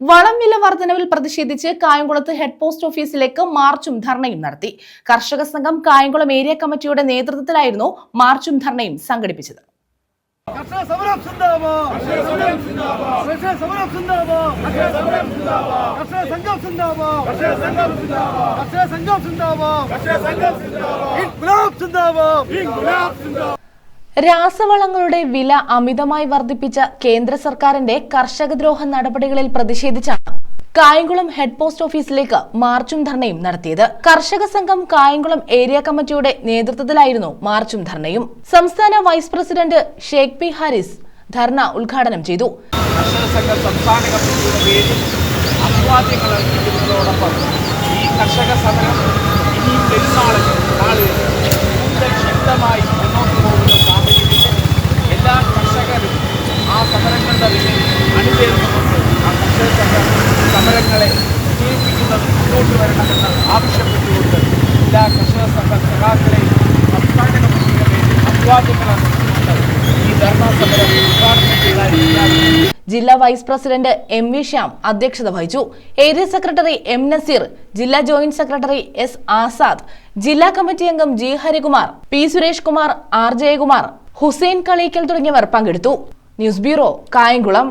വളം വില വർധനവിൽ പ്രതിഷേധിച്ച് കായംകുളത്ത് ഹെഡ് പോസ്റ്റ് ഓഫീസിലേക്ക് മാർച്ചും ധർണയും നടത്തി. കർഷക സംഘം കായംകുളം ഏരിയ കമ്മിറ്റിയുടെ നേതൃത്വത്തിലായിരുന്നു മാർച്ചും ധർണയും സംഘടിപ്പിച്ചത്. കർഷക സമരം സിന്ദാബാദ്. കർഷക സമരം സിന്ദാബാദ്. കർഷക സംഘം രാസവളങ്ങളുടെ വില അമിതമായി വർദ്ധിപ്പിച്ച കേന്ദ്ര സർക്കാരിന്റെ കർഷകദ്രോഹ നടപടികളിൽ പ്രതിഷേധിച്ചാണ് കായംകുളം ഹെഡ് പോസ്റ്റ് ഓഫീസിലേക്ക് മാർച്ചും ധർണയും നടത്തിയത്. കർഷക സംഘം കായംകുളം ഏരിയ കമ്മിറ്റിയുടെ നേതൃത്വത്തിലായിരുന്നു മാർച്ചും ധർണയും. സംസ്ഥാന vice president Sheikh P Haris ധർണ ഉദ്ഘാടനം ചെയ്തു. കർഷക സംഘം സംസ്ഥാന കമ്മിറ്റിയുടെ പേരിൽ സംഘ സമരങ്ങളെ ജീവിപ്പിക്കുന്നത് മുന്നോട്ട് വരണമെന്ന് ആവശ്യപ്പെട്ടുകൊണ്ട് എല്ലാ കർഷക സംഘ സഖാക്കളെയും സംസ്ഥാന കമ്മിറ്റിയുടെ അഭിവാദ്യങ്ങളാണ് ഈ ധർണാ സമരം ഉദ്ഘാടനം ചെയ്തായിരിക്കും ജില്ലാ vice president M V Shyam അധ്യക്ഷത വഹിച്ചു. ഏരിയ സെക്രട്ടറി എം നസീർ ജില്ലാ ജോയിന്റ് സെക്രട്ടറി എസ് ആസാദ് ജില്ലാ കമ്മിറ്റി അംഗം G Harikumar P Suresh Kumar R Jayakumar Hussain Kaleekkal തുടങ്ങിയവർ പങ്കെടുത്തു. News bureau Kayamkulam.